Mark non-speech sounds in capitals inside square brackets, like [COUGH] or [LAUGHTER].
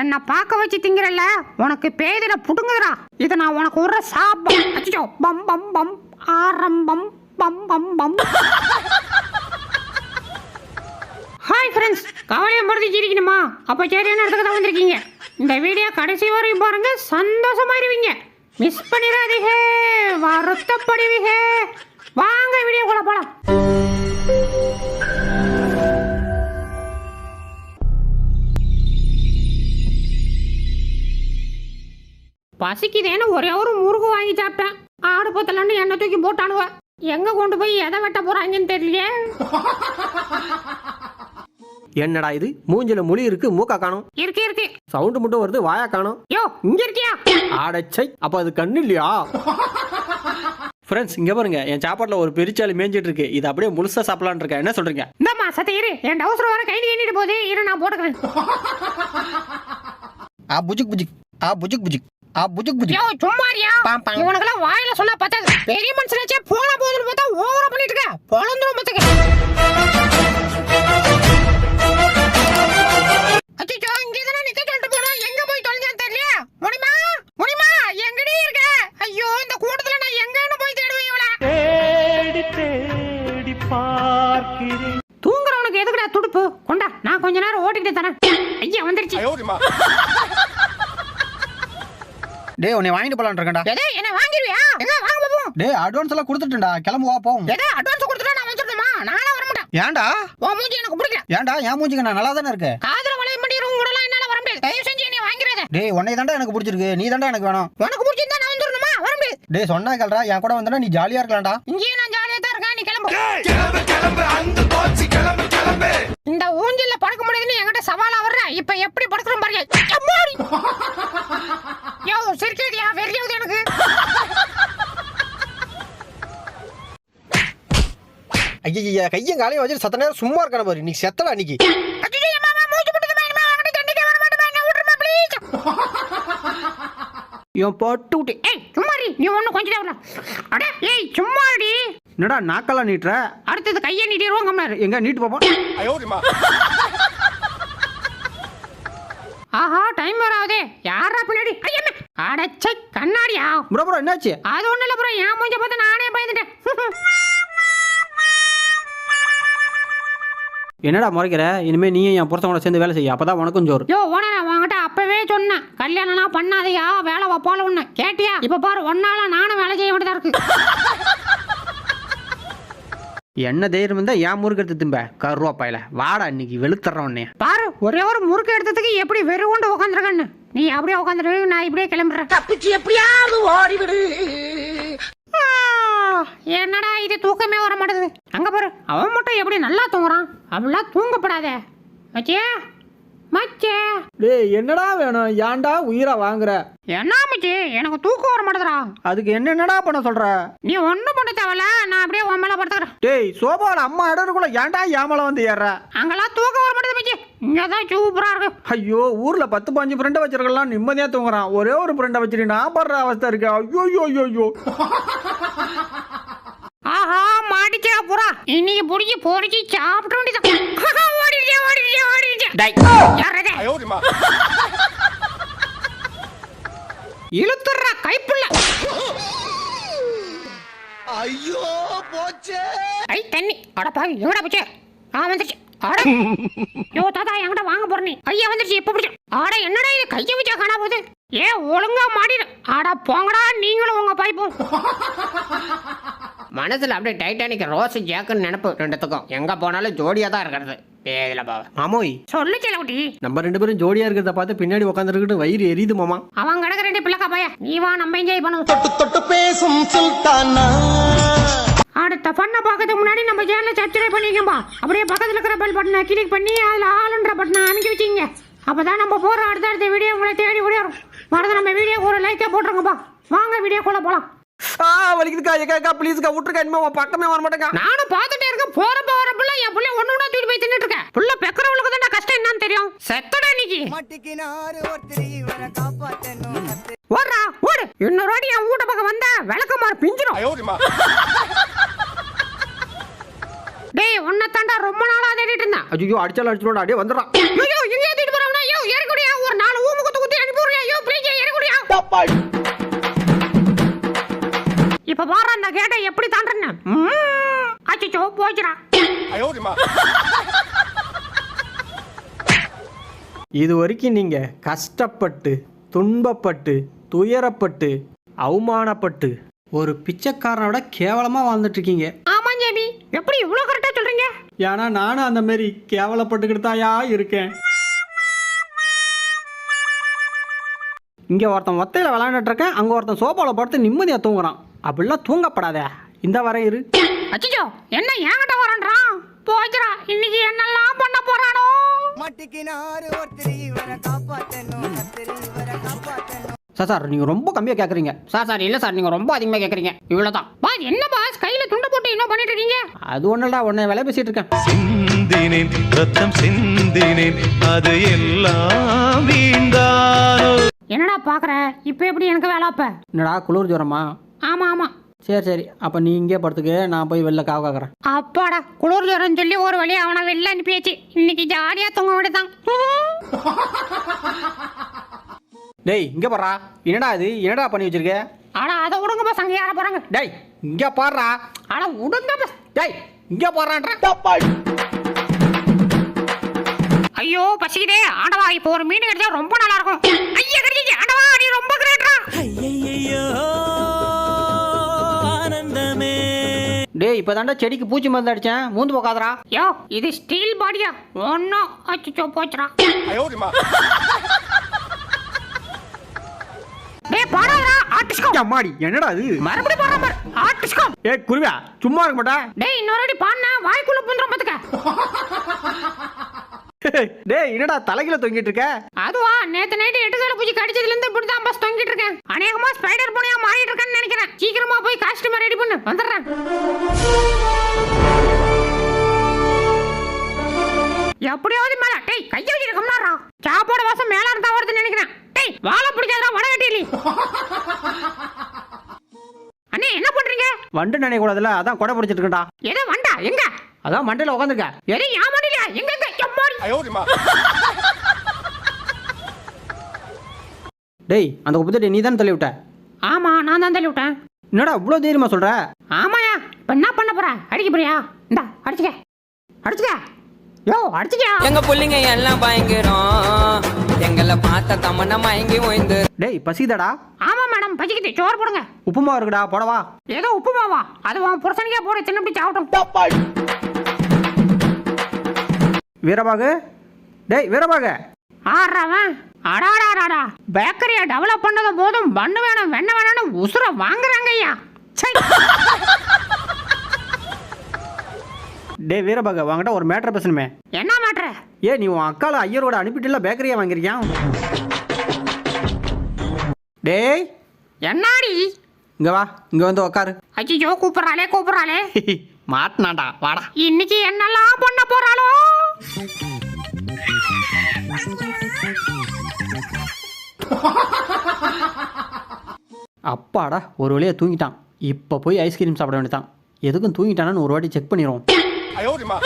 என்ன பார்க்க வச்சு திங்கிறல்ல? உனக்கு பேதில புடுங்குதுடா. இதை நான் உனக்கு ஒரு சாபம். அச்சோ பம் பம் பம். ஆரம்பம். பம் பம் பம். ஹாய் ஃப்ரெண்ட்ஸ் கவலையை மறுத்து சிரிக்கணுமா அப்போ சரியான இடத்துக்கு தான் வந்திருக்கீங்க? இந்த வீடியோ கடைசி வரையும் பாருங்க. சந்தோஷமாயிருவீங்க. மிஸ் பண்ணிடாதீங்க. வருத்தப்படுவீங்க. வாங்க வீடியோக்குள்ள போலாம். பசிக்குதேன்னு ஒரே ஒரு முருகு வாங்கி சாப்பிட்டேன். ஆடு பத்தலன்னு எண்ணெய் தூக்கி போட்டானுவ. எங்க கொண்டு போய் எதை வெட்ட போறாங்கன்னு தெரியலையே. என்னடா இது? மூஞ்சில முழி இருக்கு மூக்கா காணும். இருக்கு இருக்கு. சவுண்டு மட்டும் வருது வாயா காணும். யோ இங்க இருக்கியா? ஆடச்சை அப்ப அது கண்ணு இல்லையா? ஃப்ரெண்ட்ஸ் இங்க பாருங்க. என் சாப்பாட்டுல ஒரு பெருச்சாளி மேய்ஞ்சிட்டு இருக்கு. இது அப்படியே முழுசா சாப்பிடலான்னு இருக்கேன். என்ன சொல்றீங்க? இந்தாம்மா சத்த இரு. என் டவுசர் வர கை நீட்டிட்டு போகுது. இரு நான் போட்டுக்கிறேன். ஆ புஜுக் புஜுக். ஆ புஜுக் புஜுக். புஜுக் புஜுக். யோ சும்மாரியா? பாம், பாம். இவனுக்கெல்லாம் வாயில சொன்னா பத்தாது பெரிய மனுஷனாச்சே போன போதுன்னு பார்த்தா ஓவரா பண்ணிட்டு இருக்க. பொழந்துரும் பத்துக்க. அச்சோ இங்க தானே நிக்க சொல்லிட்டு போறோம் எங்க போய் தொலைஞ்சான்னு தெரியல முடியுமா முடியுமா எங்கடி இருக்க? ஐயோ இந்த கூட்டத்துல நான் எங்கன்னு போய் தேடுவேன் இவள. தூங்குறவனுக்கு எதுக்குடா துடுப்பு? கொண்டா நான் கொஞ்ச நேரம் ஓட்டிக்கிட்டு தரேன் ஐயா வந்துருச்சு. டேய் உன்னை வாங்கிட்டு போலான்னு இருக்கேன்டா. எதே என்ன வாங்கிருவியா எங்க வாங்க பாப்போம் டேய் அட்வான்ஸ் எல்லாம் கொடுத்துட்டேன்டா. கிளம்புவா போவோம். எதே அட்வான்ஸ் கொடுத்துட்டா நான் வந்துடணுமா நானே வர மாட்டேன். ஏன்டா? உன் மூஞ்சி எனக்கு பிடிக்கல. ஏன்டா? என் மூஞ்சிக்கு நான் நல்லா தானே இருக்கு? காதல வளையம் பண்ணிடுவோம் கூட என்னால வர முடியாது. தயவு செஞ்சு என்னை வாங்கிறத டேய் உன்னை தான்டா எனக்கு பிடிச்சிருக்கு. நீ தான்டா எனக்கு வேணும். உனக்கு பிடிச்சிருந்தா நான் வந்துடணுமா வர முடியாது. டேய் சொன்னா கேள்றா என் கூட வந்தனா நீ ஜாலியா இருக்கலாம்டா. இங்கேயே நான் ஜாலியா தான் இருக்கேன். நீ கிளம்பு. இந்த ஊஞ்சல்ல படுக்க முடியுதுன்னு என்கிட்ட சவாலா வர்ற இப்ப எப்படி படுக்கிறோம் பாருங்க எம்மாடி! யோ சிரிக்காதியா வெறியாவது எனக்கு ஐயா கையும் காலையும் வச்சுட்டு சத்த நேரம் சும்மா இருக்கணும் பாரு. நீ செத்தல அன்னைக்கு. என் பட்டு விட்டு ஏய் சும்மாரி நீ ஒண்ணு கொஞ்சம் தேவல அட ஏய் சும்மாடி என்னடா நாக்கெல்லாம் நீட்டுற? அடுத்தது கையை நீட்டிடுவோம் கம்னாரு எங்க நீட்டு பாப்போம் ஆஹா டைம் வராதே. யாரா பின்னாடி? ஐயம்மே அடச்சை கண்ணாடியா? ப்ரோ ப்ரோ என்னாச்சு? அது ஒண்ணு இல்ல ப்ரோ. என் மூஞ்ச பார்த்து நானே பயந்துட்டேன். என்னடா முறைக்கிற? இனிமே நீயும் என் புருஷனோட சேர்ந்து வேலை செய்ய. அப்பதான் உனக்கும் ஜோறு யோ ஓன நான் அப்பவே சொன்னேன். கல்யாணம்லாம் பண்ணாதயா? வேலை வைப்பால ஒண்ணு கேட்டியா? இப்ப பாரு ஒன்னால நானும் வேலை செய்ய வேண்டியதா இருக்கு. என்ன தைரியம் இருந்தா என் முறுக்கு திம்ப. கருவா பாயில. வாடா இன்னைக்கு வெளுத்துறேன் உன்னைய. பாரு ஒரே ஒரு முறுக்கு எடுத்ததுக்கு எப்படி வெறு கொண்டு உட்காந்துருக்கன்னு நீ அப்படியே உட்காந்துரு நான் இப்படியே கிளம்புறேன். தப்பிச்சு எப்படியாவது ஓடிவிடு. என்னடா இது? தூக்கமே வர மாட்டேது அங்க பாரு அவன் மட்டும் எப்படி நல்லா தூங்குறான்? அப்படிலாம் தூங்கப்படாதே. மச்சே மச்சே டேய் என்னடா வேணும்? ஏன்டா உயிரா வாங்குற? என்ன மச்சி எனக்கு தூக்கம் வர மாட்டேதுடா. அதுக்கு என்ன என்னடா பண்ண சொல்ற? நீ ஒண்ணும் பண்ண தேவையில்ல. நான் அப்படியே உன் மேல படுத்துக்கிறேன். டேய் சோபால அம்மா இடருக்குள்ள ஏன்டா ஏமல வந்து ஏற அங்கெல்லாம் தூக்கம் வர மாட்டேது மச்சி இங்கதான் சூப்பரா இருக்கு. ஐயோ ஊர்ல பத்து பாஞ்சு ஃப்ரெண்டை வச்சிருக்கலாம் நிம்மதியா தூங்குறான். ஒரே ஒரு ஃப்ரெண்டை வச்சுட்டு நான் படுற அவஸ்தை இருக்கு. ஐயோ ஐயோ ஐயோ. ஆஹா மாட்டிச்சா புறா. இன்னைக்கு புடிச்சு பொடிச்சு சாப்பிட்டு [LAUGHS] ஓடிடுச்சே ஓடிடுச்சே ஓடிடுச்சே? இழுத்துடுறா கைப்புள்ள. ஐயோ போச்சே. ஐ தண்ணி. அட பாவி எங்கடா போச்சு? ஆ வந்துருச்சு. அட. யோ தாத்தா என்கிட்ட வாங்க போற நீ. ஐயா வந்துருச்சு இப்ப பிடிச்சு? ஆட என்னடா இது? கைய வச்சா காணா போகுது. ஏ ஒழுங்கா மாடிடு ஆடா போங்கடா நீங்களும் உங்க பைப்பும். மனசுல அப்படியே டைட்டானிக் ரோஸ் ஜாக்குன்னு நினைப்பு ரெண்டுத்துக்கும். எங்க போனாலும் ஜோடியா தான் இருக்கிறது. பேதில பாவ மாமோய் சொல்லு செலவுட்டி நம்ம ரெண்டு பேரும் ஜோடியா இருக்கிறத பார்த்து பின்னாடி உட்காந்துருக்கிட்டு வயிறு எரியுது மாமா. அவன் கிடக்க ரெண்டு பிள்ளைக்கா பைய? நீ வா நம்ம என்ஜாய் பண்ணுவோம். தொட்டு பேசும் சுல்தானா? அடுத்த பண்ண பார்க்கறதுக்கு முன்னாடி நம்ம சேனலை சப்ஸ்கிரைப் பண்ணிக்கம்பா. அப்படியே பக்கத்துல இருக்கிற பெல் பட்டனை கிளிக் பண்ணி அதுல ஆளுன்ற பட்டனை அமைக்க வச்சிங்க. அப்பதான் நம்ம போற அடுத்தடுத்த வீடியோ உங்களை தேடி ஓடிடும் வரது நம்ம வீடியோ ஒரு லைக்கா போட்டுருங்கப்பா. வாங்க வீடியோக்குள்ள போலாம். ஆ வலிக்குதுக்கா. ஏக்கா ப்ளீஸ்க்கா விட்டுருக்கா. இனிமே உன் பக்கமே வர மாட்டேக்கா நானும் பார்த்துட்டே இருக்கேன். போறப்ப வரப்பல என் பிள்ளை ஒண்ணு ஒண்ணா தூக்கி போய் தின்னுட்டு இருக்கேன். புள்ள பெக்கறவளுக்கு தான் கஷ்டம் என்னன்னு தெரியும். செத்தடா இன்னைக்கு. மட்டிக்கினாரு ஒருத்தர் இவரை காப்பாத்தணும் ஓடுறா ஓடு. இன்னொரு வாட்டி என் வீட்டு பக்கம் வந்தா விளக்கமாறு பிஞ்சிரும். டேய் உன்னை தாண்டா ரொம்ப நாளா தேடிட்டு இருந்தேன். ஐயோ அடிச்சாலும் அடிச்சுடா அப்படியே வந்துடுறான் ஐயோ எங்க ஏத்திட்டு போறவனா? ஐயோ ஒரு நாலு ஊ இப்ப பாரு அந்த கேட்டை எப்படி தாண்டறேன்னு? அச்சோ போச்சுடா. இது வரைக்கும் நீங்க கஷ்டப்பட்டு துன்பப்பட்டு துயரப்பட்டு அவமானப்பட்டு ஒரு பிச்சைக்காரனோட கேவலமா வாழ்ந்துட்டு இருக்கீங்க ஆமா ஜேபி. எப்படி இவ்வளவு கரெக்டா சொல்றீங்க? ஏன்னா நானும் அந்த மாதிரி கேவலப்பட்டுக்கிட்டு தாயா இருக்கேன். இங்கே ஒருத்தன் ஒத்தையில் விளையாண்டுட்டு இருக்கேன் அங்கே ஒருத்தன் சோபாவில் படுத்து நிம்மதியாக தூங்குறான். அப்படிலாம் தூங்கப்படாதே. இந்த வரை இரு. அச்சோ என்ன என்கிட்ட வரன்றான்? போச்சுடா இன்னைக்கு என்னெல்லாம் பண்ண போறானோ? மட்டிக்கினாரு ஒருத்தர் இவரை காப்பாத்தணும். கத்திரி இவரை காப்பாத்தணும். சார் சார் நீங்கள் ரொம்ப கம்மியாக கேட்குறீங்க சார் சார் இல்ல சார் நீங்க ரொம்ப அதிகமா கேக்குறீங்க. இவ்வளவுதான். பாஸ் என்ன பாஸ்? கையில துண்டு போட்டு என்ன பண்ணிட்டு இருக்கீங்க? அது ஒன்றும்டா உன்னை விலை பேசிகிட்டு இருக்கேன். சிந்தினேன் ரத்தம் சிந்தினேன் அது எல்லாம் வீண்டானோ என்னடா பாக்குற? இப்ப எப்படி எனக்கு வேலை அப்ப? என்னடா குளிர் ஜுரமா? ஆமா ஆமா. சரி சரி. அப்போ நீ இங்கே படுத்துக்க. நான் போய் வெளில காவ காக்கிறேன். அப்பாடா குளிர் ஜுரம் சொல்லி ஒரு வழி அவனை வெளில அனுப்பியாச்சு. இன்னைக்கு ஜாலியா தூங்க விடுதான். டேய் இங்கே பாடுறா என்னடா இது? என்னடா பண்ணி வச்சிருக்க? ஆனா அதை விடுங்க பஸ் அங்க யார போறாங்க? டேய் இங்கே பாடுறா ஆனா விடுங்க பஸ் டேய் இங்கே பாடுறான்ற ஐயோ பசிக்குதே. ஆண்டவா இப்போ ஒரு மீன் கிடைச்சா ரொம்ப நல்லா இருக்கும். ஐயா கிடைச்சிச்சு டேய் இப்போ தாண்டா செடிக்கு பூச்சி மருந்து அடித்தேன் மூந்து போக்காதடா. யோ இது ஸ்டீல் பாடியா ஒன்னும் அச்சோ போச்சுடா. டேய் பாடாதடா. ஆர்டிஸ்கோ அம்மாடி என்னடா இது? மறுபடியும் பாடுற பாரு. ஆர்டிஸ்கோ ஏ குருவியா சும்மா இருக்க மாட்டா? டேய் இன்னொரு அடி பாடுனா வாய்க்குள்ள புந்துரும் பாத்துக்க. டேய் என்னடா தலைகில தொங்கிட்டு இருக்க? அதுவா நேத்து நைட்டு எட்டு கடை பூச்சி கடிச்சதுல இருந்து இப்படி தான் பஸ் தொங்கிட்டு இருக்கேன். அநேகமா ஸ்பைடர் பூனையா மாறிட்டு இருக்கேன்னு நினைக்கிறேன். சீக்கிரமா போய் காஸ்டியூம் ரெடி பண்ணு. வந்துடுறேன். எப்படியாவது மேல. டேய் கைய வச்சுட்டு கம்னாரா சாப்பாடு வாசம் மேல இருந்தா வருதுன்னு நினைக்கிறேன். டேய் வாழை பிடிக்காதடா வட கட்டிலி அண்ணே என்ன பண்றீங்க? வண்டு நினைக்க கூடாதுல அதான் கொடை பிடிச்சிட்டு இருக்கேன்டா. எதை வண்டா எங்க? அதான் மண்டையில உட்காந்துருக்க எதை ஏமாடிலையா எங்க எங்க எம்மாடி. டேய் அந்த குப்பத்தடி நீ தான் தள்ளி விட்ட? ஆமா நான் தான் தள்ளி விட்டேன். என்னடா இவ்வளோ தைரியமா சொல்ற? ஆமாயா இப்ப என்ன பண்ண போற? அடிக்க போறியா? இந்தா அடிச்சுக்க. அடிச்சுக்க. யோ அடிச்சுக்க எங்க புள்ளைங்க எல்லாம் பயங்கரம். எங்களை பார்த்த தமன்னா மயங்கி ஓய்ந்து. டேய் பசிதாடா ஆமா மேடம். பச்சிக்கிட்டு சோறு போடுங்க. உப்புமா இருக்குடா? போடவா. ஏதோ உப்புமாவா? அது உன் புருஷனுக்கே போடு. தின்னு சாப்பிட்டோம். வீரபாகு? டேய் வீரபாகு. ஆடுறவன் அடாடாடாடா. பேக்கரியை டெவலப் பண்ணது போதும் பண்ணு வேணும் வெண்ண வேணும்னு உசுர வாங்குறாங்க ஐயா. டேய் வீரபாகு வாங்கிட்ட ஒரு மேட்டர் பேசணுமே. என்ன மாட்டுற ஏ நீ உன் அக்கால ஐயரோட அனுப்பிட்டுல பேக்கரியா வாங்கிருக்கியா? டேய். என்னாடி? இங்க வா இங்க வந்து உக்காரு. ஐயோ கூப்பிடுறாளே கூப்பிடுறாளே. [LAUGHS] மாட்டினாடா வாடா. இன்னைக்கு என்னெல்லாம் பண்ண போறாளோ? அப்பாடா ஒரு வழியாக தூங்கிட்டான். இப்போ போய் ஐஸ்கிரீம் சாப்பிட வேண்டியதான் எதுக்கும் தூங்கிட்டானான்னு ஒரு வாட்டி செக் பண்ணிடுவோம் 哎呦我的妈！